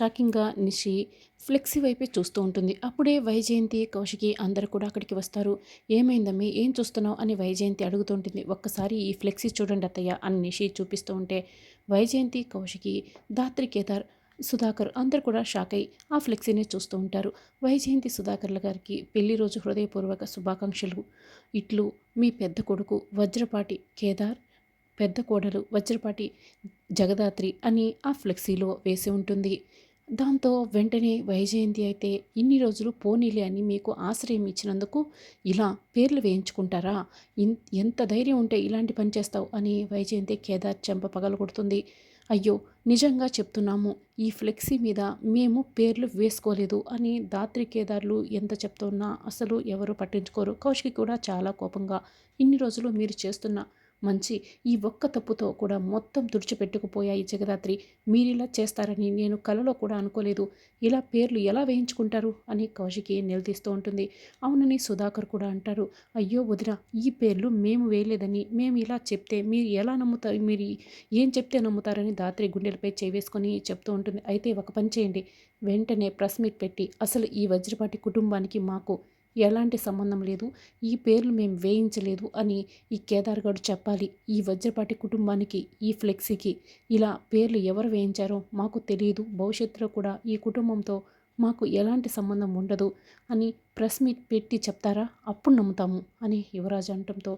షాకింగ్గా నిషి ఫ్లెక్సీ వైపే చూస్తూ ఉంటుంది. అప్పుడే వైజయంతి కౌశికి అందరు కూడా అక్కడికి వస్తారు. ఏమైందమ్మి? ఏం చూస్తున్నావు? అని వైజయంతి అడుగుతుంటుంది ఒక్కసారి ఈ ఫ్లెక్సీ చూడండి అత్తయ్య అని నిషి చూపిస్తూ ఉంటే వైజయంతి కౌశికి దాత్రి కేదార్ సుధాకర్ అందరు కూడా షాక్ అయి ఆ ఫ్లెక్సీని చూస్తూ ఉంటారు. వైజయంతి సుధాకర్ల గారికి పెళ్ళి రోజు హృదయపూర్వక శుభాకాంక్షలు. ఇట్లు మీ పెద్ద కొడుకు వజ్రపాటి కేదార్ పెద్ద కోడలు వజ్రపాటి జగదాత్రి అని ఆ ఫ్లెక్సీలో వేసి ఉంటుంది. దాంతో వెంటనే వైజయంతి అయితే ఇన్ని రోజులు పోనీలే అని మీకు ఆశ్రయం ఇచ్చినందుకు ఇలా పేర్లు వేయించుకుంటారా? ఎంత ధైర్యం ఉంటే ఇలాంటి పని చేస్తావు అని వైజయంతి కేదార్ చెంప పగలగొడుతుంది అయ్యో నిజంగా చెప్తున్నాము ఈ ఫ్లెక్సీ మీద మేము పేర్లు వేసుకోలేదు అని దాత్రి కేదార్లు ఎంత చెప్తున్నా అసలు ఎవరు పట్టించుకోరు. కౌశికి కూడా చాలా కోపంగా ఇన్ని రోజులు మీరు చేస్తున్న మంచి ఈ ఒక్క తప్పుతో కూడా మొత్తం తుడిచిపెట్టుకుపోయాయి జగదాత్రి. మీరిలా చేస్తారని నేను కలలో కూడా అనుకోలేదు. ఇలా పేర్లు ఎలా వేయించుకుంటారు అని కౌశికి నిలదీస్తూ ఉంటుంది. అవునని సుధాకర్ కూడా అంటారు. అయ్యో వదిన ఈ పేర్లు మేము వేయలేదని మేము ఇలా చెప్తే మీరు ఎలా నమ్ముతారు మీరు ఏం చెప్తే నమ్ముతారని దాత్రి గుండెలపై చేవేసుకొని చెప్తూ ఉంటుంది. అయితే ఒక పని చేయండి. వెంటనే ప్రెస్ మీట్ పెట్టి అసలు ఈ వజ్రపాటి కుటుంబానికి మాకు ఎలాంటి సంబంధం లేదు. ఈ పేర్లు మేము వేయించలేదు అని ఈ కేదార్గఢ్ చెప్పాలి. ఈ వజ్రపాటి కుటుంబానికి ఈ ఫ్లెక్సీకి ఇలా పేర్లు ఎవరు వేయించారో మాకు తెలియదు. భవిష్యత్తులో కూడా ఈ కుటుంబంతో మాకు ఎలాంటి సంబంధం ఉండదు అని ప్రెస్ మీట్ పెట్టి చెప్తారా? అప్పుడు నమ్ముతాము అని యువరాజ్ అంటంతో.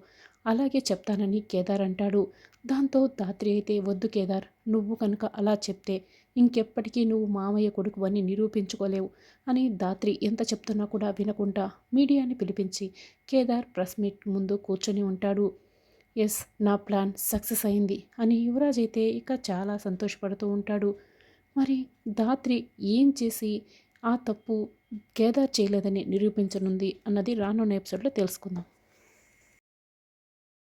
అలాగే చెప్తానని కేదార్ అంటాడు. దాంతో దాత్రి అయితే వద్దు కేదార్ నువ్వు కనుక అలా చెప్తే ఇంకెప్పటికీ నువ్వు మామయ్య కొడుకు అని నిరూపించుకోలేవు అని దాత్రి ఎంత చెప్తున్నా కూడా వినకుండా మీడియాని పిలిపించి కేదార్ ప్రెస్ మీట్ ముందు కూర్చొని ఉంటాడు. ఎస్ నా ప్లాన్ సక్సెస్ అయింది అని యువరాజ్ అయితే ఇక చాలా సంతోషపడుతూ ఉంటాడు. మరి దాత్రి ఏం చేసి ఆ తప్పు కేదార్ చేయలేదని నిరూపించనుంది అన్నది రానున్న ఎపిసోడ్లో తెలుసుకుందాం.